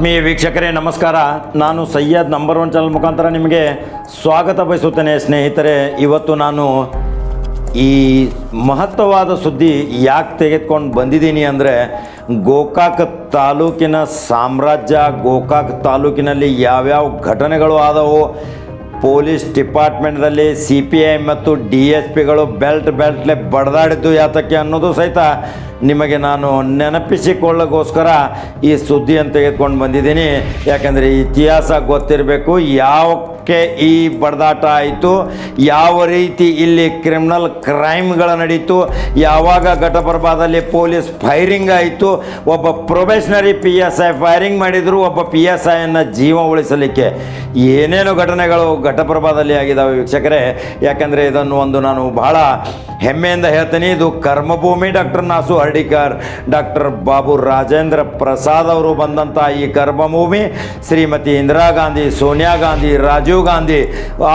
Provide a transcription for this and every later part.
ಆತ್ಮೀಯ ವೀಕ್ಷಕರೇ, ನಮಸ್ಕಾರ. ನಾನು ಸಯ್ಯದ್ ನಂಬರ್ ಒನ್ ಚಾನಲ್ ಮುಖಾಂತರ ನಿಮಗೆ ಸ್ವಾಗತ ಬಯಸುತ್ತೇನೆ. ಸ್ನೇಹಿತರೆ, ಇವತ್ತು ನಾನು ಈ ಮಹತ್ವವಾದ ಸುದ್ದಿ ಯಾಕೆ ತೆಗೆದುಕೊಂಡು ಬಂದಿದ್ದೀನಿ ಅಂದರೆ, ಗೋಕಾಕ್ ತಾಲೂಕಿನ ಸಾಮ್ರಾಜ್ಯ, ಗೋಕಾಕ್ ತಾಲೂಕಿನಲ್ಲಿ ಯಾವ್ಯಾವ ಘಟನೆಗಳು ಆದವು ಪೊಲೀಸ್ ಡಿಪಾರ್ಟ್ಮೆಂಟ್ದಲ್ಲಿ ಸಿ ಪಿ ಐ ಮತ್ತು ಡಿ ಎಸ್ ಪಿಗಳು ಬೆಲ್ಟ್ ಬೆಲ್ಟ್ಲೆ ಬಡದಾಡಿದ್ದು ಯಾತಕ್ಕೆ ಅನ್ನೋದು ಸಹಿತ ನಿಮಗೆ ನಾನು ನೆನಪಿಸಿಕೊಳ್ಳೋಕ್ಕೋಸ್ಕರ ಈ ಸುದ್ದಿಯನ್ನು ತೆಗೆದುಕೊಂಡು ಬಂದಿದ್ದೀನಿ. ಯಾಕಂದರೆ ಇತಿಹಾಸ ಗೊತ್ತಿರಬೇಕು ಯಾವಕ್ಕೆ ಈ ಬಡದಾಟ ಆಯಿತು. ಯಾವ ರೀತಿ ಇಲ್ಲಿ ಕ್ರಿಮಿನಲ್ ಕ್ರೈಮ್ಗಳು ನಡೀತು, ಯಾವಾಗ ಘಟಪ್ರಭಾದಲ್ಲಿ ಪೊಲೀಸ್ ಫೈರಿಂಗ್ ಆಯಿತು, ಒಬ್ಬ probationary P S I firing ಮಾಡಿದರು, ಒಬ್ಬ ಪಿ ಎಸ್ ಐಯನ್ನು ಜೀವ ಉಳಿಸಲಿಕ್ಕೆ ಏನೇನು ಘಟನೆಗಳು ಘಟಪ್ರಭಾದಲ್ಲಿ ಆಗಿದ್ದಾವೆ ವೀಕ್ಷಕರೇ? ಯಾಕಂದರೆ ಇದನ್ನು ಒಂದು ನಾನು ಬಹಳ ಹೆಮ್ಮೆಯಿಂದ ಹೇಳ್ತೀನಿ, ಇದು ಕರ್ಮಭೂಮಿ ಡಾಕ್ಟರ್ ನಾಸು ಹರ್ಡಿಕರ್, ಡಾಕ್ಟರ್ ಬಾಬು ರಾಜೇಂದ್ರ ಪ್ರಸಾದ್ ಅವರು ಬಂದಂಥ ಈ ಕರ್ಮಭೂಮಿ. ಶ್ರೀಮತಿ ಇಂದಿರಾ ಗಾಂಧಿ, ಸೋನಿಯಾ ಗಾಂಧಿ, ರಾಜೀವ್ ಗಾಂಧಿ,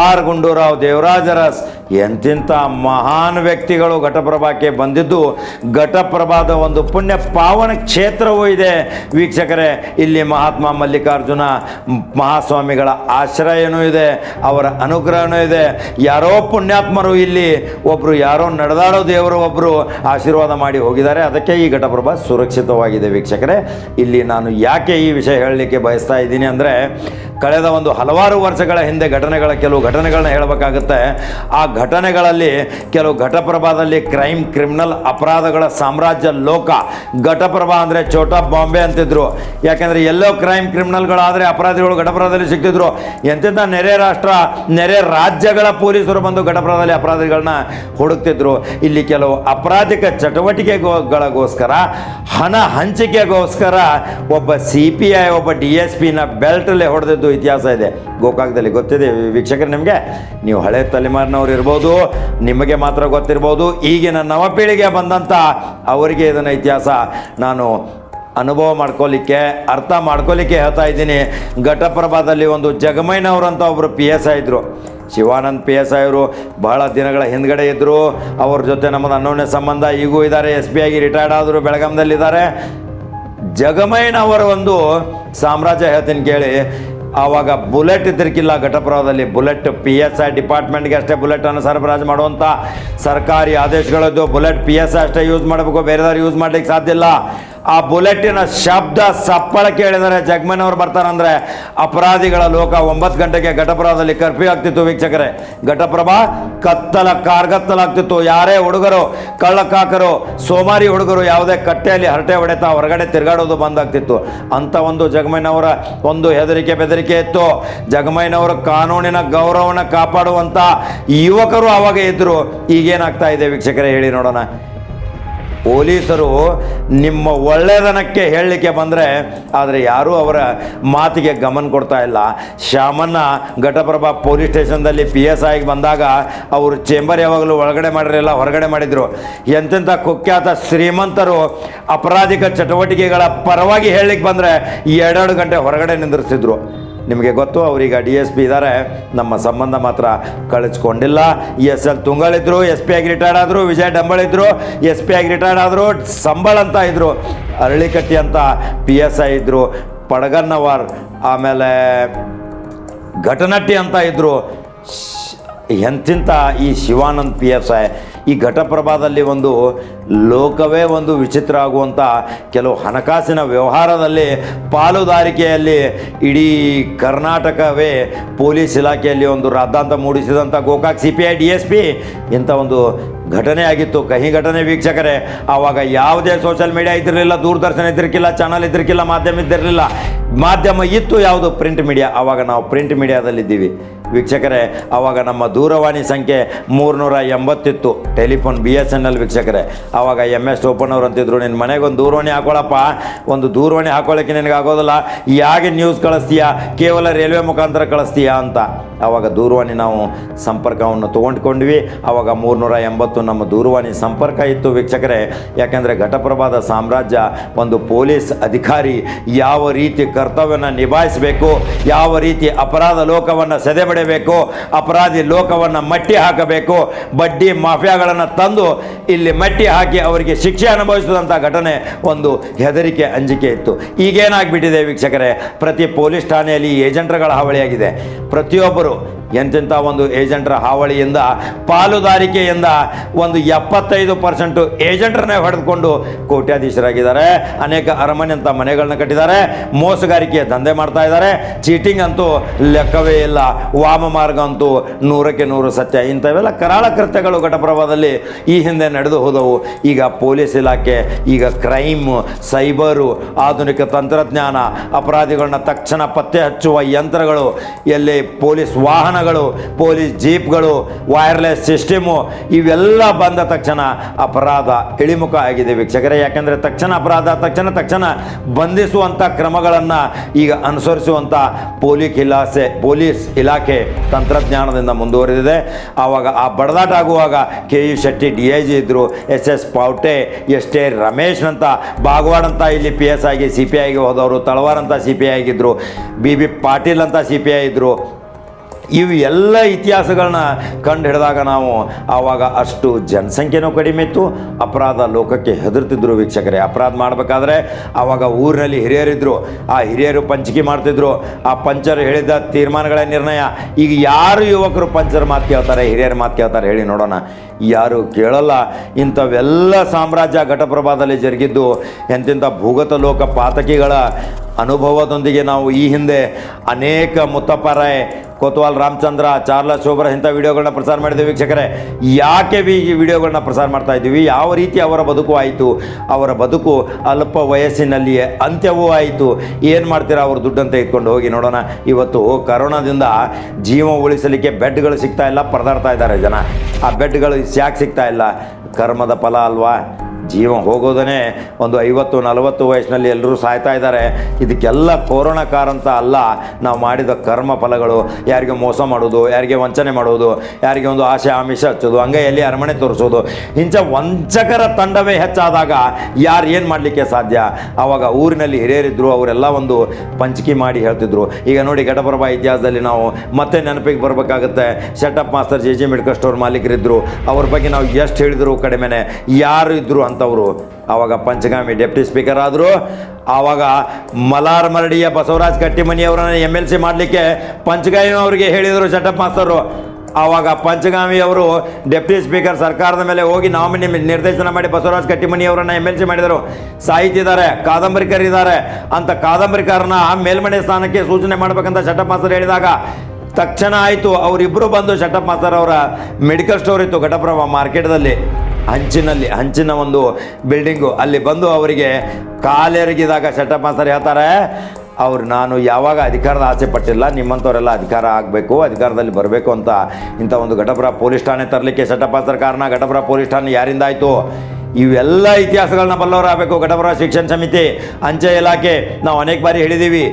ಆರ್ ಗುಂಡೂರಾವ್ ದೇವರಾಜರಸ್ ಎಂತಿಂಥ ಮಹಾನ್ ವ್ಯಕ್ತಿಗಳು ಘಟಪ್ರಭಾಕ್ಕೆ ಬಂದಿದ್ದು, ಘಟಪ್ರಭಾದ ಒಂದು ಪುಣ್ಯ ಪಾವನ ಕ್ಷೇತ್ರವೂ ಇದೆ. ವೀಕ್ಷಕರೇ, ಇಲ್ಲಿ ಮಹಾತ್ಮ ಮಲ್ಲಿಕಾರ್ಜುನ ಮಹಾಸ್ವಾಮಿಗಳ ಆಶ್ರಯನೂ ಇದೆ, ಅವರ ಅನುಗ್ರಹನೂ ಇದೆ. ಯಾರೋ ಪುಣ್ಯಾತ್ಮರು ಇಲ್ಲಿ ಒಬ್ಬರು ಯಾರೋ ನಡೆದಾಡೋ ದೇವರು ಒಬ್ಬರು ಆಶೀರ್ವಾದ ಮಾಡಿ ಹೋಗಿದ್ದಾರೆ. ಅದಕ್ಕೆ ಈ ಘಟಪ್ರಭಾ ಸುರಕ್ಷಿತವಾಗಿದೆ ವೀಕ್ಷಕರೇ. ಇಲ್ಲಿ ನಾನು ಯಾಕೆ ಈ ವಿಷಯ ಹೇಳಲಿಕ್ಕೆ ಬಯಸ್ತಾ ಇದ್ದೀನಿ ಅಂದರೆ ಕಳೆದ ಒಂದು ಹಲವಾರು ವರ್ಷಗಳ ಹಿಂದೆ ಘಟನೆಗಳ ಕೆಲವು ಘಟನೆಗಳನ್ನ ಹೇಳಬೇಕಾಗುತ್ತೆ. ಆ ಘಟನೆಗಳಲ್ಲಿ ಕೆಲವು ಘಟಪ್ರಭಾದಲ್ಲಿ ಕ್ರೈಮ್ ಕ್ರಿಮಿನಲ್ ಅಪರಾಧಗಳ ಸಾಮ್ರಾಜ್ಯ ಲೋಕ. ಘಟಪ್ರಭಾ ಅಂದರೆ ಛೋಟಾ ಬಾಂಬೆ ಅಂತಿದ್ರು. ಯಾಕೆಂದರೆ ಎಲ್ಲೋ ಕ್ರೈಮ್ ಕ್ರಿಮಿನಲ್ಗಳಾದರೆ ಅಪರಾಧಿಗಳು ಘಟಪ್ರಭಾದಲ್ಲಿ ಸಿಗ್ತಿದ್ರು ಎಂತೆಂಥ ನೆರೆ ರಾಷ್ಟ್ರ, ನೆರೆ ರಾಜ್ಯಗಳ ಪೊಲೀಸರು ಬಂದು ಘಟಪ್ರಭಾದಲ್ಲಿ ಅಪರಾಧಿಗಳನ್ನ ಹುಡುಕ್ತಿದ್ರು. ಇಲ್ಲಿ ಕೆಲವು ಅಪರಾಧಿಕ ಚಟುವಟಿಕೆಗಳಿಗೋಸ್ಕರ ಹಣ ಹಂಚಿಕೆಗೋಸ್ಕರ ಒಬ್ಬ ಸಿ ಪಿ ಐ, ಒಬ್ಬ ಡಿ ಎಸ್ ಪಿನ ಬೆಲ್ಟಲ್ಲೇ ಹೊಡೆದಿದ್ದು ಇತಿಹಾಸ ಇದೆ. ಗೋಕಾಕದಲ್ಲಿ ಗೊತ್ತಿದೆ, ವೀಕ್ಷಕರು ನಿಮಗೆ? ನೀವು ಹಳೆ ತಲೆಮಾರಿನವ್ರು ಇರ್ಬೋದು, ನಿಮಗೆ ಮಾತ್ರ ಗೊತ್ತಿರ್ಬೋದು, ಈಗಿನ ನವಪೀಳಿಗೆ ಬಂದಂಥ ಅವರಿಗೆ ಇದನ್ನು ಇತಿಹಾಸ. ನಾನು ಅನುಭವ ಮಾಡ್ಕೊಳ್ಳಿಕ್ಕೆ ಅರ್ಥ ಮಾಡ್ಕೊಳ್ಳಿಕ್ಕೆ ಹೇಳ್ತಾ ಇದ್ದೀನಿ. ಘಟಪ್ರಭಾದಲ್ಲಿ ಒಂದು ಜಗಮೈನವರಂತ ಒಬ್ಬರು ಪಿ ಎಸ್ ಐ ಇದ್ದರು ಶಿವಾನಂದ್ ಪಿ ಎಸ್ ಐ ಅವರು ಬಹಳ ದಿನಗಳ ಹಿಂದ್ಗಡೆ ಇದ್ದರು ಅವ್ರ ಜೊತೆ ನಮ್ಮದು ಅನ್ಯೋನ್ಯ ಸಂಬಂಧ, ಈಗೂ ಇದ್ದಾರೆ ಎಸ್ ಬಿ ಆಗಿ ರಿಟೈರ್ಡ್ ಆದರು ಬೆಳಗಾಮದಲ್ಲಿದ್ದಾರೆ ಜಗಮಯ್ಯನವರ ಒಂದು ಸಾಮ್ರಾಜ್ಯ ಹೇಳ್ತೀನಿ ಕೇಳಿ. ಆವಾಗ ಬುಲೆಟ್ ಇದ್ದಿರ್ಕಿಲ್ಲ ಘಟಪ್ರಭಾದಲ್ಲಿ ಬುಲೆಟ್ ಪಿ ಎಸ್ ಐ ಡಿಪಾರ್ಟ್ಮೆಂಟ್ಗೆ ಅಷ್ಟೇ ಬುಲೆಟನ್ನು ಸರಬರಾಜು ಮಾಡುವಂಥ ಸರ್ಕಾರಿ ಆದೇಶಗಳದ್ದು ಬುಲೆಟ್ ಪಿ ಎಸ್ ಐ ಅಷ್ಟೇ ಯೂಸ್ ಮಾಡಬೇಕು, ಬೇರೆದವ್ರು ಯೂಸ್ ಮಾಡ್ಲಿಕ್ಕೆ ಸಾಧ್ಯ ಇಲ್ಲ. ಆ ಬುಲೆಟಿನ ಶಬ್ದ ಸಪ್ಪಳ ಕೇಳಿದರೆ ಜಗ್ಮನವ್ರು ಬರ್ತಾರಂದ್ರೆ ಅಪರಾಧಿಗಳ ಲೋಕ ಒಂಬತ್ತು ಗಂಟೆಗೆ ಘಟಪ್ರಭಾದಲ್ಲಿ ಕರ್ಫ್ಯೂ ಆಗ್ತಿತ್ತು ವೀಕ್ಷಕರೇ. ಘಟಪ್ರಭಾ ಕತ್ತಲ ಕಾರ್ಗತ್ತಲಾಗ್ತಿತ್ತು ಯಾರೇ ಹುಡುಗರು, ಕಳ್ಳಕಾಕರು, ಸೋಮಾರಿ ಹುಡುಗರು ಯಾವುದೇ ಕಟ್ಟೆಯಲ್ಲಿ ಹರಟೆ ಹೊಡೆತಾ ಹೊರಗಡೆ ತಿರುಗಾಡೋದು ಬಂದಾಗ್ತಿತ್ತು ಅಂತ ಒಂದು ಜಗಮಯ್ಯನವರ ಒಂದು ಹೆದರಿಕೆ ಬೆದರಿಕೆ ಇತ್ತು. ಜಗಮಯ್ಯನವರ ಕಾನೂನಿನ ಗೌರವನ ಕಾಪಾಡುವಂಥ ಯುವಕರು ಆವಾಗ ಇದ್ದರು ಈಗೇನಾಗ್ತಾ ಇದೆ ವೀಕ್ಷಕರೇ, ಹೇಳಿ ನೋಡೋಣ. ಪೊಲೀಸರು ನಿಮ್ಮ ಒಳ್ಳೆಯದನಕ್ಕೆ ಹೇಳಲಿಕ್ಕೆ ಬಂದರೆ, ಆದರೆ ಯಾರೂ ಅವರ ಮಾತಿಗೆ ಗಮನ ಕೊಡ್ತಾ ಇಲ್ಲ. ಶ್ಯಾಮಣ್ಣ ಘಟಪ್ರಭಾ ಪೊಲೀಸ್ ಸ್ಟೇಷನ್ದಲ್ಲಿ ಪಿ ಎಸ್ ಐಗೆ ಬಂದಾಗ ಅವರು ಚೇಂಬರ್ ಯಾವಾಗಲೂ ಒಳಗಡೆ ಮಾಡಿರಲಿಲ್ಲ ಹೊರಗಡೆ ಮಾಡಿದರು. ಎಂತೆಂಥ ಕುಖ್ಯಾತ ಶ್ರೀಮಂತರು ಅಪರಾಧಿಕ ಚಟುವಟಿಕೆಗಳ ಪರವಾಗಿ ಹೇಳಲಿಕ್ಕೆ ಬಂದರೆ ಎರಡೆರಡು ಗಂಟೆ ಹೊರಗಡೆ ನಿಂದಿರ್ತಿದ್ರು ನಿಮಗೆ ಗೊತ್ತು ಅವರೀಗ ಡಿ ಎಸ್ ಪಿ ಇದ್ದಾರೆ ನಮ್ಮ ಸಂಬಂಧ ಮಾತ್ರ ಕಳಿಸ್ಕೊಂಡಿಲ್ಲ. ಎಸ್ ಎಲ್ ತುಂಗಳಿದ್ರು, ಎಸ್ ಪಿ ಆಗಿ ರಿಟೈರ್ಡ್ ಆದರು, ವಿಜಯ್ ಡಂಬಳ ಇದ್ರು ಎಸ್ ಪಿ ಆಗಿ ರಿಟೈರ್ಡ್ ಆದರು, ಸಂಬಳ ಅಂತ ಇದ್ದರು ಅರಳಿಕಟ್ಟಿ ಅಂತ ಪಿ ಎಸ್ ಐ ಇದ್ದರು ಪಡಗನ್ನವರ್, ಆಮೇಲೆ ಘಟನಟ್ಟಿ ಅಂತ ಇದ್ದರು ಎಂತಿಂತ ಈ ಶಿವಾನಂದ್ ಪಿ ಎಸ್ ಐ ಈ ಘಟಪ್ರಭಾದಲ್ಲಿ ಒಂದು ಲೋಕವೇ ಒಂದು ವಿಚಿತ್ರ ಆಗುವಂಥ ಕೆಲವು ಹಣಕಾಸಿನ ವ್ಯವಹಾರದಲ್ಲಿ ಪಾಲುದಾರಿಕೆಯಲ್ಲಿ ಇಡೀ ಕರ್ನಾಟಕವೇ ಪೊಲೀಸ್ ಇಲಾಖೆಯಲ್ಲಿ ಒಂದು ರಾದ್ದಾಂತ ಮೂಡಿಸಿದಂಥ Gokak C P I D S P ಇಂಥ ಒಂದು ಘಟನೆ ಆಗಿತ್ತು. ಕಹಿ ಘಟನೆ ವೀಕ್ಷಕರೇ, ಆವಾಗ ಯಾವುದೇ ಸೋಷಿಯಲ್ ಮೀಡಿಯಾ ಇದ್ದಿರಲಿಲ್ಲ, ದೂರದರ್ಶನ ಇದ್ದಿರಲಿಲ್ಲ ಚಾನಲ್ ಇದ್ದಿರಲಿಲ್ಲ ಮಾಧ್ಯಮ ಇದ್ದಿರಲಿಲ್ಲ. ಮಾಧ್ಯಮ ಇತ್ತು ಯಾವುದು? ಪ್ರಿಂಟ್ ಮೀಡಿಯಾ ಆವಾಗ ನಾವು ಪ್ರಿಂಟ್ ಮೀಡಿಯಾದಲ್ಲಿದ್ದೀವಿ ವೀಕ್ಷಕರೇ, ಆವಾಗ ನಮ್ಮ ದೂರವಾಣಿ ಸಂಖ್ಯೆ ಮೂರುನೂರ ಎಂಬತ್ತಿತ್ತು. Telephone B S N L ವೀಕ್ಷಕರೇ, ಆವಾಗ ಎಂ ಎಸ್ ಅವ್ರು ಅಂತಿದ್ರು, ನಿನ್ನ ಮನೆಗೆ ಒಂದು ದೂರವಾಣಿ ಹಾಕೊಳಪ್ಪ. ಒಂದು ದೂರವಾಣಿ ಹಾಕೊಳ್ಳೋಕ್ಕೆ ನಿನಗೆ ಆಗೋದಿಲ್ಲ ಯಾಕೆ ನ್ಯೂಸ್ ಕಳಿಸ್ತೀಯಾ? ಕೇವಲ ರೈಲ್ವೆ ಮುಖಾಂತರ ಕಳಿಸ್ತೀಯಾ? ಅಂತ. ಆವಾಗ ದೂರವಾಣಿ ನಾವು ಸಂಪರ್ಕವನ್ನು ತೊಗೊಂಡ್ಕೊಂಡ್ವಿ. ಆವಾಗ ಮೂರುನೂರ ಎಂಬತ್ತು ನಮ್ಮ ದೂರವಾಣಿ ಸಂಪರ್ಕ ಇತ್ತು ವೀಕ್ಷಕರೇ. ಯಾಕೆಂದರೆ ಘಟಪ್ರಭಾದ ಸಾಮ್ರಾಜ್ಯ ಒಂದು ಪೊಲೀಸ್ ಅಧಿಕಾರಿ ಯಾವ ರೀತಿ ಕರ್ತವ್ಯನ ನಿಭಾಯಿಸಬೇಕು, ಯಾವ ರೀತಿ ಅಪರಾಧ ಲೋಕವನ್ನು ಸೆದೆಬಡಿಬೇಕು ಅಪರಾಧಿ ಲೋಕವನ್ನು ಮಟ್ಟಿ ಹಾಕಬೇಕು, ಬಡ್ಡಿ ಮಾಫಿಯಾಗಳನ್ನು ತಂದು ಇಲ್ಲಿ ಮಟ್ಟಿ ಹಾಕಿ ಅವರಿಗೆ ಶಿಕ್ಷೆ ಅನುಭವಿಸಿದಂಥ ಘಟನೆ ಒಂದು ಹೆದರಿಕೆ ಅಂಜಿಕೆ ಇತ್ತು. ಈಗೇನಾಗ್ಬಿಟ್ಟಿದೆ ವೀಕ್ಷಕರೇ, ಪ್ರತಿ ಪೊಲೀಸ್ ಠಾಣೆಯಲ್ಲಿ ಏಜೆಂಟ್ಗಳ ಹಾವಳಿಯಾಗಿದೆ. ಪ್ರತಿಯೊಬ್ಬರು करो। ಎಂತೆಂಥ ಒಂದು ಏಜೆಂಟರ ಹಾವಳಿಯಿಂದ, ಪಾಲುದಾರಿಕೆಯಿಂದ ಒಂದು ಎಪ್ಪತ್ತೈದು ಪರ್ಸೆಂಟು ಏಜೆಂಟ್ರನ್ನೇ ಹೊಡೆದುಕೊಂಡು ಕೋಟ್ಯಾಧೀಶರಾಗಿದ್ದಾರೆ. ಅನೇಕ ಅರಮನೆ ಅಂತ ಮನೆಗಳನ್ನ ಕಟ್ಟಿದ್ದಾರೆ. ಮೋಸಗಾರಿಕೆಯ ದಂಧೆ ಮಾಡ್ತಾ ಇದ್ದಾರೆ. ಚೀಟಿಂಗ್ ಅಂತೂ ಲೆಕ್ಕವೇ ಇಲ್ಲ. ವಾಮ ಮಾರ್ಗ ಅಂತೂ ನೂರಕ್ಕೆ ನೂರು ಸತ್ಯ. ಇಂಥವೆಲ್ಲ ಕರಾಳ ಕೃತ್ಯಗಳು ಘಟಪ್ರಭಾದಲ್ಲಿ ಈ ಹಿಂದೆ ನಡೆದು ಹೋದವು. ಈಗ ಪೊಲೀಸ್ ಇಲಾಖೆ, ಈಗ ಕ್ರೈಮ್ ಸೈಬರು ಆಧುನಿಕ ತಂತ್ರಜ್ಞಾನ, ಅಪರಾಧಿಗಳನ್ನ ತಕ್ಷಣ ಪತ್ತೆ ಹಚ್ಚುವ ಯಂತ್ರಗಳು, ಎಲ್ಲಿ ಪೊಲೀಸ್ ವಾಹನಗಳು, ಪೊಲೀಸ್ ಜೀಪ್ಗಳು, ವೈರ್ಲೆಸ್ ಸಿಸ್ಟಮು, ಇವೆಲ್ಲ ಬಂದ ತಕ್ಷಣ ಅಪರಾಧ ಇಳಿಮುಖ ಆಗಿದೆ ವೀಕ್ಷಕರೇ. ಯಾಕೆಂದರೆ ತಕ್ಷಣ ಅಪರಾಧ, ತಕ್ಷಣ ತಕ್ಷಣ ಬಂಧಿಸುವಂಥ ಕ್ರಮಗಳನ್ನು ಈಗ ಅನುಸರಿಸುವಂಥ ಪೊಲೀಸ್ ಇಲಾಖೆ ಪೊಲೀಸ್ ಇಲಾಖೆ ತಂತ್ರಜ್ಞಾನದಿಂದ ಮುಂದುವರೆದಿದೆ. ಆವಾಗ ಆ ಬಡದಾಟ ಆಗುವಾಗ K U Shetty, D I G ಇದ್ದರು S S Poute S T Ramesh ಅಂತ ಬಾಗವಾಡ್ ಅಂತ ಇಲ್ಲಿ ಪಿ ಎಸ್ ಆಗಿ ಸಿ ಪಿ ಐಗೆ ಹೋದವರು, ತಳವಾರ್ ಅಂತ ಸಿ ಪಿ ಐ ಆಗಿದ್ದರು ಬಿ ಬಿ ಪಾಟೀಲ್ ಅಂತ ಸಿ ಪಿ ಐ ಇದ್ದರು ಇವು ಎಲ್ಲ ಇತಿಹಾಸಗಳನ್ನ ಕಂಡು ಹಿಡಿದಾಗ ನಾವು ಆವಾಗ ಅಷ್ಟು ಜನಸಂಖ್ಯೆನೂ ಕಡಿಮೆ ಇತ್ತು. ಅಪರಾಧ ಲೋಕಕ್ಕೆ ಹೆದರ್ತಿದ್ರು ವೀಕ್ಷಕರೇ. ಅಪರಾಧ ಮಾಡಬೇಕಾದ್ರೆ ಆವಾಗ ಊರಿನಲ್ಲಿ ಹಿರಿಯರಿದ್ದರು ಆ ಹಿರಿಯರು ಪಂಚಿಕೆ ಮಾಡ್ತಿದ್ರು. ಆ ಪಂಚರು ಹೇಳಿದ ತೀರ್ಮಾನಗಳ ನಿರ್ಣಯ. ಈಗ ಯಾರು ಯುವಕರು ಪಂಚರ ಮಾತು ಕೇಳ್ತಾರೆ, ಹಿರಿಯರ ಮಾತು ಕೇಳ್ತಾರೆ ಹೇಳಿ ನೋಡೋಣ. ಯಾರು ಕೇಳಲ್ಲ. ಇಂಥವೆಲ್ಲ ಸಾಮ್ರಾಜ್ಯ ಘಟಪ್ರಭಾದಲ್ಲಿ ಜರುಗಿದ್ದು, ಎಂತೆಂಥ ಭೂಗತ ಲೋಕ ಪಾತಕಿಗಳ ಅನುಭವದೊಂದಿಗೆ ನಾವು ಈ ಹಿಂದೆ ಅನೇಕ ಮುತ್ತಪ್ಪರಾಯ್ ಕೊತ್ವಾಲ್ ರಾಮಚಂದ್ರ ಚಾರ್ಲಸ್ ಶೋಭರ ಇಂಥ ವಿಡಿಯೋಗಳನ್ನ ಪ್ರಸಾರ ಮಾಡಿದ್ದೀವಿ ವೀಕ್ಷಕರೇ. ಯಾಕೆ ಈ ವಿಡಿಯೋಗಳನ್ನ ಪ್ರಸಾರ ಮಾಡ್ತಾ ಇದ್ದೀವಿ? ಯಾವ ರೀತಿ ಅವರ ಬದುಕು ಆಯಿತು? ಅವರ ಬದುಕು ಅಲ್ಪ ವಯಸ್ಸಿನಲ್ಲಿಯೇ ಅಂತ್ಯವೂ ಆಯಿತು. ಏನು ಮಾಡ್ತೀರಾ? ಅವ್ರ ದುಡ್ಡನ್ನು ತೆಗೆದುಕೊಂಡು ಹೋಗಿ ನೋಡೋಣ. ಇವತ್ತು ಕರೋನಾದಿಂದ ಜೀವ ಉಳಿಸಲಿಕ್ಕೆ ಬೆಡ್ಗಳು ಸಿಗ್ತಾ ಇಲ್ಲ, ಪರದಾಡ್ತಾ ಇದ್ದಾರೆ ಜನ. ಆ ಬೆಡ್ಗಳು ಯಾಕೆ ಸಿಗ್ತಾ ಇಲ್ಲ? ಕರ್ಮದ ಫಲ ಅಲ್ವಾ? ಜೀವ ಹೋಗೋದನ್ನೇ ಒಂದು ಐವತ್ತು, ನಲವತ್ತು ವಯಸ್ಸಿನಲ್ಲಿ ಎಲ್ಲರೂ ಸಾಯ್ತಾ ಇದ್ದಾರೆ. ಇದಕ್ಕೆಲ್ಲ ಕೊರೋನಾ ಕಾರಂತ ಅಲ್ಲ, ನಾವು ಮಾಡಿದ ಕರ್ಮ ಫಲಗಳು. ಯಾರಿಗೆ ಮೋಸ ಮಾಡೋದು ಯಾರಿಗೆ ವಂಚನೆ ಮಾಡೋದು ಯಾರಿಗೆ ಒಂದು ಆಸೆ, ಆಮಿಷ ಹಚ್ಚೋದು ಅಂಗೈಯಲ್ಲಿ ಅರಮನೆ ತೋರಿಸೋದು. ಇಂಥ ವಂಚಕರ ತಂಡವೇ ಹೆಚ್ಚಾದಾಗ ಯಾರು ಏನು ಮಾಡಲಿಕ್ಕೆ ಸಾಧ್ಯ? ಆವಾಗ ಊರಿನಲ್ಲಿ ಹಿರಿಯರಿದ್ದರು ಅವರೆಲ್ಲ ಒಂದು ಪಂಚಿಕೆ ಮಾಡಿ ಹೇಳ್ತಿದ್ರು. ಈಗ ನೋಡಿ ಘಟಪ್ರಭಾ ಇತಿಹಾಸದಲ್ಲಿ ನಾವು ಮತ್ತೆ ನೆನಪಿಗೆ ಬರಬೇಕಾಗುತ್ತೆ. Setup master J G medical store ಮಾಲೀಕರಿದ್ದರು ಅವ್ರ ಬಗ್ಗೆ ನಾವು ಎಷ್ಟು ಹೇಳಿದ್ರು ಕಡಿಮೆನೆ. ಯಾರು ಇದ್ದರು ಅಂಥವ್ರು ಆವಾಗ ಪಂಚಗಾಮಿ ಡೆಪ್ಟಿ ಸ್ಪೀಕರ್ ಆದರು. ಆವಾಗ ಮಲಾರ್ ಮರಡಿಯ ಬಸವರಾಜ್ ಕಟ್ಟಿಮನಿಯವರನ್ನ ಎಂ ಎಲ್ ಸಿ ಮಾಡಲಿಕ್ಕೆ ಪಂಚಗಾಮಿ ಅವರಿಗೆ ಹೇಳಿದರು ಸೆಟಪ್ ಮಾಸ್ತರು ಆವಾಗ ಪಂಚಗಾಮಿ ಅವರು ಡೆಪ್ಟಿ ಸ್ಪೀಕರ್ ಸರ್ಕಾರದ ಮೇಲೆ ಹೋಗಿ ನಾಮಿನಿ ನಿರ್ದೇಶನ ಮಾಡಿ ಬಸವರಾಜ್ ಕಟ್ಟಿಮನಿ ಅವರನ್ನು ಎಂ ಎಲ್ ಸಿ ಮಾಡಿದರು. ಸಾಹಿತಿದ್ದಾರೆ ಕಾದಂಬರಿಕರಿದ್ದಾರೆ ಅಂತ ಕಾದಂಬರಿಕಾರನ ಮೇಲ್ಮನೆ ಸ್ಥಾನಕ್ಕೆ ಸೂಚನೆ ಮಾಡಬೇಕಂತ ಶಟಪ್ ಮಾಸ್ತರ್ ಹೇಳಿದಾಗ ತಕ್ಷಣ ಆಯಿತು ಅವರಿಬ್ಬರು ಬಂದು ಶಟಪ್ ಮಾಸ್ತರ್ ಅವರ ಮೆಡಿಕಲ್ ಸ್ಟೋರ್ ಇತ್ತು ಘಟಪ್ರಭ ಮಾರ್ಕೆಟ್ದಲ್ಲಿ ಹಂಚಿನಲ್ಲಿ ಹಂಚಿನ ಒಂದು ಬಿಲ್ಡಿಂಗು ಅಲ್ಲಿ ಬಂದು ಅವರಿಗೆ ಕಾಲೆರಗಿದಾಗ ಶೆಟ್ಟಪ್ಪ ಸರ್ ಹೇಳ್ತಾರೆ, ಅವ್ರು ನಾನು ಯಾವಾಗ ಅಧಿಕಾರದ ಆಸೆ ಪಟ್ಟಿಲ್ಲ, ನಿಮ್ಮಂಥವರೆಲ್ಲ ಅಧಿಕಾರ ಆಗಬೇಕು, ಅಧಿಕಾರದಲ್ಲಿ ಬರಬೇಕು ಅಂತ ಇಂಥ ಒಂದು ಘಟಪುರ ಪೊಲೀಸ್ ಠಾಣೆ ತರಲಿಕ್ಕೆ ಶಟಪಾಸ್ತರ ಕಾರಣ ಘಟಪುರ ಪೊಲೀಸ್ ಠಾಣೆ ಯಾರಿಂದ ಆಯಿತು ಇವೆಲ್ಲ ಇತಿಹಾಸಗಳನ್ನ ಬಲ್ಲವರಾಗಬೇಕು, ಘಟಪುರ ಶಿಕ್ಷಣ ಸಮಿತಿ. ಅಂಚೆ ಇಲಾಖೆ, ನಾವು ಅನೇಕ ಬಾರಿ ಹೇಳಿದ್ದೀವಿ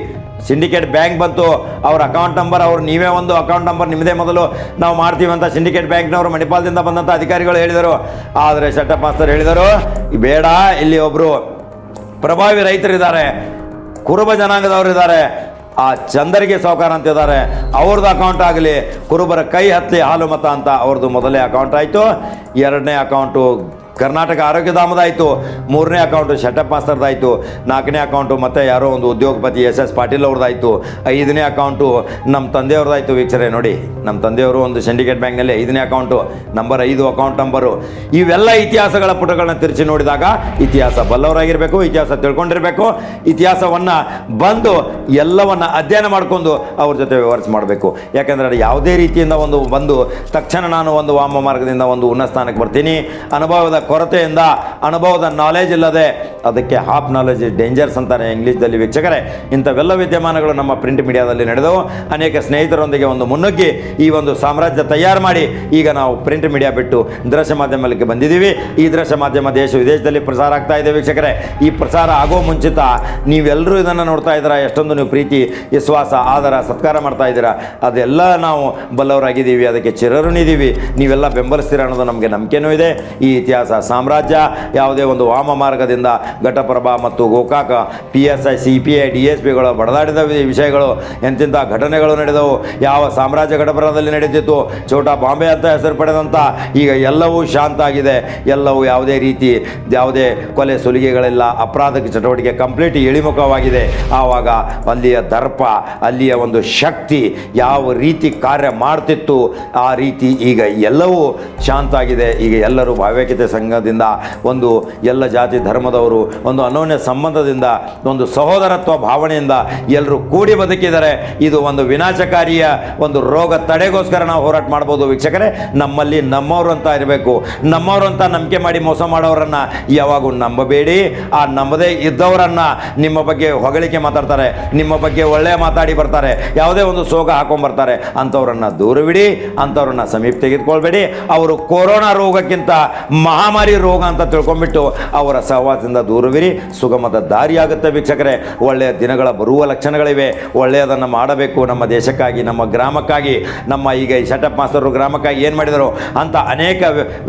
ಸಿಂಡಿಕೇಟ್ ಬ್ಯಾಂಕ್ ಬಂತು, ಅವ್ರ ಅಕೌಂಟ್ ನಂಬರ್ ಅವ್ರು ನೀವೇ ಒಂದು ಅಕೌಂಟ್ ನಂಬರ್ ನಿಮ್ಮದೇ ಮೊದಲು ನಾವು ಮಾಡ್ತೀವಿ ಅಂತ ಸಿಂಡಿಕೇಟ್ ಬ್ಯಾಂಕ್ನವರು ಮಣಿಪಾಲದಿಂದ ಬಂದಂಥ ಅಧಿಕಾರಿಗಳು ಹೇಳಿದರು. ಆದರೆ ಶೆಟ್ಟಪ್ಪ ಮಾಸ್ತರ್ ಹೇಳಿದರು, ಬೇಡ, ಇಲ್ಲಿ ಒಬ್ಬರು ಪ್ರಭಾವಿ ರೈತರಿದ್ದಾರೆ, ಕುರುಬ ಜನಾಂಗದವರು ಇದ್ದಾರೆ, ಆ ಚಂದರಿಗೆ ಸಾವುಕಾರ ಅಂತಿದ್ದಾರೆ ಅವ್ರದ್ದು ಅಕೌಂಟ್ ಆಗಲಿ, ಕುರುಬರ ಕೈ ಹತ್ತಲಿ ಹಾಲು ಮತ ಅಂತ ಅವ್ರದ್ದು ಮೊದಲೇ ಅಕೌಂಟ್ ಆಯಿತು. ಎರಡನೇ ಅಕೌಂಟು ಕರ್ನಾಟಕ ಆರೋಗ್ಯಧಾಮದಾಯಿತು ಮೂರನೇ ಅಕೌಂಟು ಶಟಪ್ ಮಾಸ್ತರ್ದಾಯಿತು ನಾಲ್ಕನೇ ಅಕೌಂಟು ಮತ್ತೆ ಯಾರೋ ಒಂದು ಉದ್ಯೋಗಪತಿ ಎಸ್ ಎಸ್ ಪಾಟೀಲ್ ಅವ್ರದ್ದಾಯಿತು ಐದನೇ ಅಕೌಂಟು ನಮ್ಮ ತಂದೆಯವ್ರದ್ದಾಯಿತು ವೀಕ್ಷರೇ, ನೋಡಿ. ನಮ್ಮ ತಂದೆಯವರು ಒಂದು ಸಿಂಡಿಕೇಟ್ ಬ್ಯಾಂಕ್ನಲ್ಲಿ ಐದನೇ ಅಕೌಂಟು ನಂಬರ್ ಐದು ಅಕೌಂಟ್ ನಂಬರು ಇವೆಲ್ಲ ಇತಿಹಾಸಗಳ ಪುಟಗಳನ್ನ ತಿರುಚಿ ನೋಡಿದಾಗ ಇತಿಹಾಸ ಬಲ್ಲವರಾಗಿರಬೇಕು, ಇತಿಹಾಸ ತಿಳ್ಕೊಂಡಿರಬೇಕು. ಇತಿಹಾಸವನ್ನು ಬಂದು ಎಲ್ಲವನ್ನು ಅಧ್ಯಯನ ಮಾಡಿಕೊಂಡು ಅವ್ರ ಜೊತೆ ವ್ಯವಹರಿಸಿ ಮಾಡಬೇಕು. ಯಾಕಂದರೆ ಯಾವುದೇ ರೀತಿಯಿಂದ ಒಂದು ಬಂದು ತಕ್ಷಣ ನಾನು ಒಂದು ವಾಮ ಮಾರ್ಗದಿಂದ ಒಂದು ಉನ್ನತ ಸ್ಥಾನಕ್ಕೆ ಬರ್ತೀನಿ. ಅನುಭವದ ಕೊರತೆಯಿಂದ ಅನುಭವದ ನಾಲೆಜ್ ಇಲ್ಲದೆ ಅದಕ್ಕೆ ಹಾಫ್ ನಾಲೆಜ್ ಡೇಂಜರ್ಸ್ ಅಂತಾರೆ ಇಂಗ್ಲೀಷ್ದಲ್ಲಿ ವೀಕ್ಷಕರೇ. ಇಂಥವೆಲ್ಲ ವಿದ್ಯಮಾನಗಳು ನಮ್ಮ ಪ್ರಿಂಟ್ ಮೀಡಿಯಾದಲ್ಲಿ ನಡೆದವು. ಅನೇಕ ಸ್ನೇಹಿತರೊಂದಿಗೆ ಒಂದು ಮುನ್ನುಗ್ಗಿ ಈ ಒಂದು ಸಾಮ್ರಾಜ್ಯ ತಯಾರು ಮಾಡಿ ಈಗ ನಾವು ಪ್ರಿಂಟ್ ಮೀಡಿಯಾ ಬಿಟ್ಟು ದೃಶ್ಯ ಮಾಧ್ಯಮಕ್ಕೆ ಬಂದಿದ್ದೀವಿ. ಈ ದೃಶ್ಯ ಮಾಧ್ಯಮ ದೇಶ ವಿದೇಶದಲ್ಲಿ ಪ್ರಸಾರ ಆಗ್ತಾ ಇದೆ ವೀಕ್ಷಕರೇ. ಈ ಪ್ರಸಾರ ಆಗೋ ಮುಂಚಿತ ನೀವೆಲ್ಲರೂ ಇದನ್ನು ನೋಡ್ತಾ ಇದ್ದೀರಾ? ಎಷ್ಟೊಂದು ನೀವು ಪ್ರೀತಿ, ವಿಶ್ವಾಸ, ಆದರ, ಸತ್ಕಾರ ಮಾಡ್ತಾ ಇದ್ದೀರಾ? ಅದೆಲ್ಲ ನಾವು ಬಲ್ಲವರಾಗಿದ್ದೀವಿ. ಅದಕ್ಕೆ ಚಿರಋಣಿದ್ದೀವಿ. ನೀವೆಲ್ಲ ಬೆಂಬಲಿಸ್ತೀರ ಅನ್ನೋದು ನಮಗೆ ನಂಬಿಕೆನೂ ಇದೆ. ಈ ಇತಿಹಾಸ ಸಾಮ್ರಾಜ್ಯ, ಯಾವುದೇ ಒಂದು ವಾಮ ಮಾರ್ಗದಿಂದ ಘಟಪ್ರಭಾ ಮತ್ತು Gokak P S I C P I D S ಪಿಗಳು ಬಡದಾಡಿದ ವಿಷಯಗಳು, ಎಂತಿಂಥ ಘಟನೆಗಳು ನಡೆದವು. ಯಾವ ಸಾಮ್ರಾಜ್ಯ ಘಟಪ್ರಭಾದಲ್ಲಿ ನಡೆದಿತ್ತು? ಛೋಟಾ ಬಾಂಬೆ ಅಂತ ಹೆಸರು ಪಡೆದಂಥ, ಈಗ ಎಲ್ಲವೂ ಶಾಂತ ಆಗಿದೆ. ಎಲ್ಲವೂ ಯಾವುದೇ ರೀತಿ, ಯಾವುದೇ ಕೊಲೆ ಸುಲಿಗೆಗಳಿಲ್ಲ. ಅಪರಾಧಕ್ಕೆ ಚಟುವಟಿಕೆ ಕಂಪ್ಲೀಟ್ ಇಳಿಮುಖವಾಗಿದೆ. ಆವಾಗ ಅಲ್ಲಿಯ ದರ್ಪ, ಅಲ್ಲಿಯ ಒಂದು ಶಕ್ತಿ ಯಾವ ರೀತಿ ಕಾರ್ಯ ಮಾಡ್ತಿತ್ತು? ಆ ರೀತಿ ಈಗ ಎಲ್ಲವೂ ಶಾಂತ ಆಗಿದೆ. ಈಗ ಎಲ್ಲರೂ ಭಾವೈಕ್ಯತೆ ಸಂಘದಿಂದ, ಒಂದು ಎಲ್ಲ ಜಾತಿ ಧರ್ಮದವರು, ಒಂದು ಅನೋನ್ಯ ಸಂಬಂಧದಿಂದ, ಒಂದು ಸಹೋದರತ್ವ ಭಾವನೆಯಿಂದ ಎಲ್ಲರೂ ಕೂಡಿ ಬದುಕಿದರೆ ಇದು ಒಂದು ವಿನಾಶಕಾರಿಯ ಒಂದು ರೋಗ ತಡೆಗೋಸ್ಕರ ನಾವು ಹೋರಾಟ ಮಾಡ್ಬೋದು ವೀಕ್ಷಕರೇ. ನಮ್ಮಲ್ಲಿ ನಮ್ಮವರು ಅಂತ ಇರಬೇಕು. ನಮ್ಮವರು ಅಂತ ನಂಬಿಕೆ ಮಾಡಿ ಮೋಸ ಮಾಡೋರನ್ನು ಯಾವಾಗೂ ನಂಬಬೇಡಿ. ಆ ನಂಬದೇ ಇದ್ದವರನ್ನ ನಿಮ್ಮ ಬಗ್ಗೆ ಹೊಗಳಿಕೆ ಮಾತಾಡ್ತಾರೆ, ನಿಮ್ಮ ಬಗ್ಗೆ ಒಳ್ಳೆಯ ಮಾತಾಡಿ ಬರ್ತಾರೆ, ಯಾವುದೇ ಒಂದು ಸೋಗ ಹಾಕೊಂಡ್ಬರ್ತಾರೆ ಅಂಥವ್ರನ್ನ ದೂರವಿಡಿ, ಅಂಥವ್ರನ್ನ ಸಮೀಪ ತೆಗೆದುಕೊಳ್ಬೇಡಿ. ಅವರು ಕೊರೋನಾ ರೋಗಕ್ಕಿಂತ ಮಹಾಮಾರಿ ರೋಗ ಅಂತ ತಿಳ್ಕೊಂಡ್ಬಿಟ್ಟು ಅವರ ಸಹವಾಸದಿಂದ ದೂರವಿರಿ. ಸುಗಮದ ದಾರಿಯಾಗುತ್ತೆ ವೀಕ್ಷಕರೇ. ಒಳ್ಳೆಯ ದಿನಗಳ ಬರುವ ಲಕ್ಷಣಗಳಿವೆ. ಒಳ್ಳೆಯದನ್ನು ಮಾಡಬೇಕು ನಮ್ಮ ದೇಶಕ್ಕಾಗಿ, ನಮ್ಮ ಗ್ರಾಮಕ್ಕಾಗಿ, ನಮ್ಮ ಈಗ ಈ ಶಟಪ್ ಮಾಸ್ತರು ಗ್ರಾಮಕ್ಕಾಗಿ ಏನು ಮಾಡಿದರು? ಅಂತ ಅನೇಕ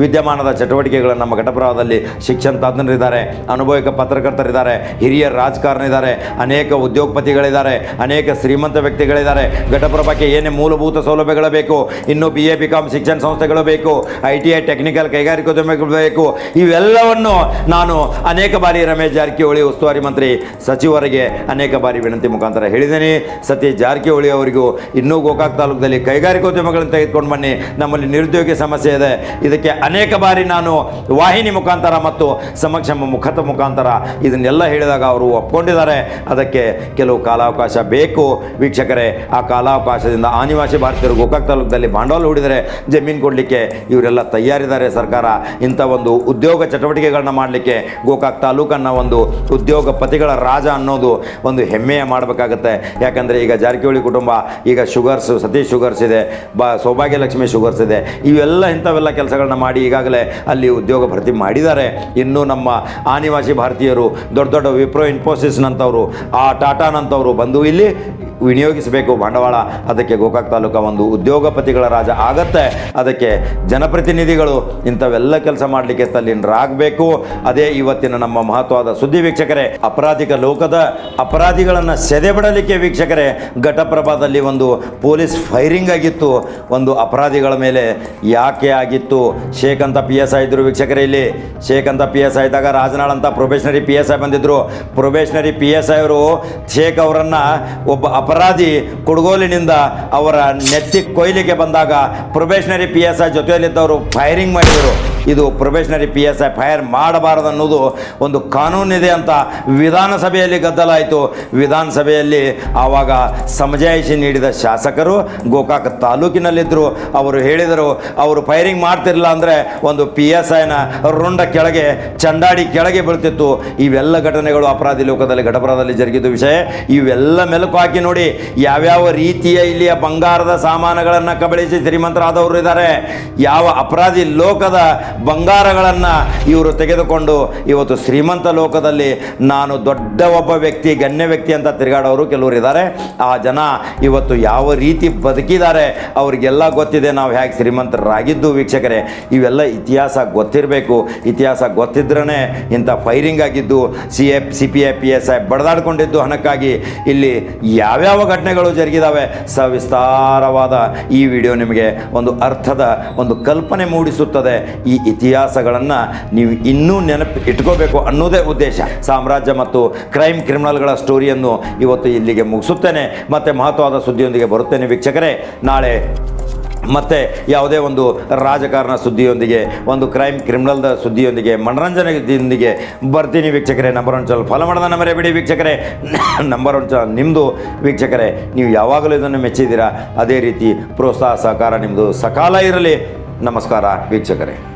ವಿದ್ಯಮಾನದ ಚಟುವಟಿಕೆಗಳು ನಮ್ಮ ಘಟಪ್ರಭಾವದಲ್ಲಿ ಶಿಕ್ಷಣ ತಜ್ಞರಿದ್ದಾರೆ, ಅನುಭವಿಕ ಪತ್ರಕರ್ತರಿದ್ದಾರೆ, ಹಿರಿಯ ರಾಜಕಾರಣಿದ್ದಾರೆ, ಅನೇಕ ಉದ್ಯೋಗಪತಿಗಳಿದ್ದಾರೆ, ಅನೇಕ ಶ್ರೀಮಂತ ವ್ಯಕ್ತಿಗಳಿದ್ದಾರೆ. ಘಟಪ್ರಭಾಕ್ಕೆ ಏನೇ ಮೂಲಭೂತ ಸೌಲಭ್ಯಗಳು ಬೇಕು, ಇನ್ನು ಬಿ ಎ ಬಿ ಕಾಮ್ ಶಿಕ್ಷಣ ಸಂಸ್ಥೆಗಳು ಬೇಕು ಐ ಟಿ ಐ ಟೆಕ್ನಿಕಲ್ ಕೈಗಾರಿಕೋದ್ಯಮಗಳು ಬೇಕು ಇವೆಲ್ಲವನ್ನು ನಾನು ಅನೇಕ ಬಾರಿ ರಮೇಶ್ ಜಾರಕಿಹೊಳಿ ಉಸ್ತುವಾರಿ ಮಂತ್ರಿ ಸಚಿವರಿಗೆ ಅನೇಕ ಬಾರಿ ವಿನಂತಿ ಮುಖಾಂತರ ಹೇಳಿದ್ದೇನೆ. ಸತೀಶ್ ಜಾರಕಿಹೊಳಿ ಅವರಿಗೂ ಇನ್ನೂ ಗೋಕಾಕ್ ತಾಲೂಕದಲ್ಲಿ ಕೈಗಾರಿಕೋದ್ಯಮಗಳನ್ನು ತೆಗೆದುಕೊಂಡು ಬನ್ನಿ. ನಮ್ಮಲ್ಲಿ ನಿರುದ್ಯೋಗಿ ಸಮಸ್ಯೆ ಇದೆ. ಇದಕ್ಕೆ ಅನೇಕ ಬಾರಿ ನಾನು ವಾಹಿನಿ ಮುಖಾಂತರ ಮತ್ತು ಸಮಕ್ಷಮ ಮುಖದ ಮುಖಾಂತರ ಇದನ್ನೆಲ್ಲ ಹೇಳಿದಾಗ ಅವರು ಒಪ್ಕೊಂಡಿದ್ದಾರೆ. ಅದಕ್ಕೆ ಕೆಲವು ಕಾಲಾವಕಾಶ ಬೇಕು. ವೀಕ್ಷಕರೇ, ಆ ಕಾಲಾವಕಾಶದಿಂದ ಆನಿವಾಸಿ ಭಾರತೀಯರು ಗೋಕಾಕ್ ತಾಲೂಕದಲ್ಲಿ ಬಾಂಡವಾಳ ಹೂಡಿದರೆ ಜಮೀನು ಕೊಡಲಿಕ್ಕೆ ಇವರೆಲ್ಲ ತಯಾರಿದ್ದಾರೆ ಸರ್ಕಾರ. ಇಂಥ ಒಂದು ಉದ್ಯೋಗ ಚಟುವಟಿಕೆಗಳನ್ನ ಮಾಡಲಿಕ್ಕೆ ಗೋಕಾಕ್ ತಾಲೂಕನ್ನು ಒಂದು ಉದ್ಯೋಗಪತಿಗಳ ರಾಜ ಅನ್ನೋದು ಒಂದು ಹೆಮ್ಮೆಯ ಮಾಡಬೇಕಾಗತ್ತೆ. ಯಾಕಂದರೆ ಈಗ ಜಾರಕಿಹೊಳಿ ಕುಟುಂಬ, ಈಗ ಶುಗರ್ಸ್, ಸತೀಶ್ ಶುಗರ್ಸ್ ಇದೆ, ಬ ಸೌಭಾಗ್ಯಲಕ್ಷ್ಮಿ ಶುಗರ್ಸ್ ಇದೆ, ಇವೆಲ್ಲ ಇಂಥವೆಲ್ಲ ಕೆಲಸಗಳನ್ನ ಮಾಡಿ ಈಗಾಗಲೇ ಅಲ್ಲಿ ಉದ್ಯೋಗ ಭರ್ತಿ ಮಾಡಿದ್ದಾರೆ. ಇನ್ನು ನಮ್ಮ ಆನಿವಾಸಿ ಭಾರತೀಯರು, ದೊಡ್ಡ ದೊಡ್ಡ ವಿಪ್ರೋ ಇನ್ಫೋಸಿಸ್ನಂಥವ್ರು, ಆ ಟಾಟಾನಂಥವ್ರು ಬಂದು ಇಲ್ಲಿ ವಿನಿಯೋಗಿಸಬೇಕು ಬಂಡವಾಳ. ಅದಕ್ಕೆ ಗೋಕಾಕ್ ತಾಲೂಕ ಒಂದು ಉದ್ಯೋಗಪತಿಗಳ ರಾಜ ಆಗತ್ತೆ. ಅದಕ್ಕೆ ಜನಪ್ರತಿನಿಧಿಗಳು ಇಂಥವೆಲ್ಲ ಕೆಲಸ ಮಾಡಲಿಕ್ಕೆ ತಲ್ಲೀನರಾಗಬೇಕು ಅದೇ ಇವತ್ತಿನ ನಮ್ಮ ಮಹತ್ವದ ಸುದ್ದಿ ವೀಕ್ಷಕರೇ, ಅಪರಾಧಿಕ ಲೋಕದ ಅಪರಾಧಿಗಳನ್ನು ಸೆದೆಬಿಡಲಿಕ್ಕೆ ವೀಕ್ಷಕರೇ, ಘಟಪ್ರಭಾದಲ್ಲಿ ಒಂದು ಪೊಲೀಸ್ ಫೈರಿಂಗ್ ಆಗಿತ್ತು. ಒಂದು ಅಪರಾಧಿಗಳ ಮೇಲೆ ಯಾಕೆ ಆಗಿತ್ತು? ಶೇಖ್ ಅಂತ ಪಿ ಎಸ್ ಐ ಇದ್ರು ವೀಕ್ಷಕರೇ ಇಲ್ಲಿ. ಶೇಖಂತ ಅಂತ ಪಿ ಎಸ್ ಐ ಇದ್ದಾಗ ರಾಜನಾಳ್ ಅಂತ ಪ್ರೊಬೇಷನರಿ ಪಿ ಎಸ್ ಐ ಬಂದಿದ್ರು. ಪ್ರೊಬೇಷನರಿ ಪಿ ಎಸ್ ಐ ಅವರು ಶೇಖ್ ಅವರನ್ನ ಒಬ್ಬ ಅಪರಾಧಿ ಕುಡುಗೋಲಿನಿಂದ ಅವರ ನೆತ್ತಿ ಕೊಯ್ಲಿಗೆ ಬಂದಾಗ ಪ್ರೊಬೇಷನರಿ ಪಿ ಎಸ್ ಐ ಜೊತೆಯಲ್ಲಿದ್ದವರು ಫೈರಿಂಗ್ ಮಾಡಿದರು. ಇದು probationary P S I fire ಮಾಡಬಾರದು ಅನ್ನೋದು ಒಂದು ಕಾನೂನಿದೆ ಅಂತ ವಿಧಾನಸಭೆಯಲ್ಲಿ ಗದ್ದಲ ಆಯಿತು ವಿಧಾನಸಭೆಯಲ್ಲಿ ಆವಾಗ ಸಮಜಾಯಿಷಿ ನೀಡಿದ ಶಾಸಕರು, ಗೋಕಾಕ್ ತಾಲೂಕಿನಲ್ಲಿದ್ದರು ಅವರು ಹೇಳಿದರು, ಅವರು ಫೈರಿಂಗ್ ಮಾಡ್ತಿರಲಿಲ್ಲ ಅಂದರೆ ಒಂದು ಪಿ ಎಸ್ ಐನ ರುಂಡ ಕೆಳಗೆ, ಚಂಡಾಡಿ ಕೆಳಗೆ ಬೀಳ್ತಿತ್ತು. ಇವೆಲ್ಲ ಘಟನೆಗಳು ಅಪರಾಧಿ ಲೋಕದಲ್ಲಿ, ಘಟಪುರದಲ್ಲಿ ಜರುಗಿದ ವಿಷಯ. ಇವೆಲ್ಲ ಮೆಲುಕು ಹಾಕಿ ನೋಡಿ, ಯಾವ್ಯಾವ ರೀತಿಯ ಇಲ್ಲಿಯ ಬಂಗಾರದ ಸಾಮಾನುಗಳನ್ನು ಕಬಳಿಸಿ ಶ್ರೀಮಂತರಾದವರು ಇದ್ದಾರೆ. ಯಾವ ಅಪರಾಧಿ ಲೋಕದ ಬಂಗಾರಗಳನ್ನು ಇವರು ತೆಗೆದುಕೊಂಡು ಇವತ್ತು ಶ್ರೀಮಂತ ಲೋಕದಲ್ಲಿ ನಾನು ದೊಡ್ಡ ಒಬ್ಬ ವ್ಯಕ್ತಿ, ಗಣ್ಯ ವ್ಯಕ್ತಿ ಅಂತ ತಿರುಗಾಡೋರು ಕೆಲವರು ಇದ್ದಾರೆ. ಆ ಜನ ಇವತ್ತು ಯಾವ ರೀತಿ ಬದುಕಿದ್ದಾರೆ ಅವರಿಗೆಲ್ಲ ಗೊತ್ತಿದೆ. ನಾವು ಹೇಗೆ ಶ್ರೀಮಂತರಾಗಿದ್ದು ವೀಕ್ಷಕರೇ, ಇವೆಲ್ಲ ಇತಿಹಾಸ ಗೊತ್ತಿರಬೇಕು. ಇತಿಹಾಸ ಗೊತ್ತಿದ್ರೇ ಇಂಥ ಫೈರಿಂಗ್ ಆಗಿದ್ದು, C F C P F P S I ಬಡದಾಡ್ಕೊಂಡಿದ್ದು ಹಣಕ್ಕಾಗಿ ಇಲ್ಲಿ ಯಾವ್ಯಾವ ಘಟನೆಗಳು ಜರುಗಿದಾವೆ. ಸವಿಸ್ತಾರವಾದ ಈ ವಿಡಿಯೋ ನಿಮಗೆ ಒಂದು ಅರ್ಥದ ಒಂದು ಕಲ್ಪನೆ ಮೂಡಿಸುತ್ತದೆ. ಈ ಇತಿಹಾಸಗಳನ್ನು ನೀವು ಇನ್ನೂ ನೆನಪು ಇಟ್ಕೋಬೇಕು ಅನ್ನೋದೇ ಉದ್ದೇಶ. ಸಾಮ್ರಾಜ್ಯ ಮತ್ತು ಕ್ರೈಮ್ ಕ್ರಿಮಿನಲ್ಗಳ ಸ್ಟೋರಿಯನ್ನು ಇವತ್ತು ಇಲ್ಲಿಗೆ ಮುಗಿಸುತ್ತೇನೆ. ಮತ್ತು ಮಹತ್ವದ ಸುದ್ದಿಯೊಂದಿಗೆ ಬರುತ್ತೇನೆ ವೀಕ್ಷಕರೇ. ನಾಳೆ ಮತ್ತೆ ಯಾವುದೇ ಒಂದು ರಾಜಕಾರಣ ಸುದ್ದಿಯೊಂದಿಗೆ, ಒಂದು ಕ್ರೈಮ್ ಕ್ರಿಮಿನಲ್ದ ಸುದ್ದಿಯೊಂದಿಗೆ ಮನರಂಜನೆಯೊಂದಿಗೆ ಬರ್ತೀನಿ ವೀಕ್ಷಕರೇ. ನಂಬರ್ ಒನ್ ಚಾನಲ್ ಫಾಲೋ ಮಾಡೋದನ್ನ ಬಿಡಿ ವೀಕ್ಷಕರೇ. ನಂಬರ್ ಒನ್ ಚಾನಲ್ ನಿಮ್ಮದು ವೀಕ್ಷಕರೇ. ನೀವು ಯಾವಾಗಲೂ ಇದನ್ನು ಮೆಚ್ಚಿದ್ದೀರಾ? ಅದೇ ರೀತಿ ಪ್ರೋತ್ಸಾಹ ಸಹಕಾರ ನಿಮ್ಮದು ಸಕಾಲ ಇರಲಿ. ನಮಸ್ಕಾರ ವೀಕ್ಷಕರೇ.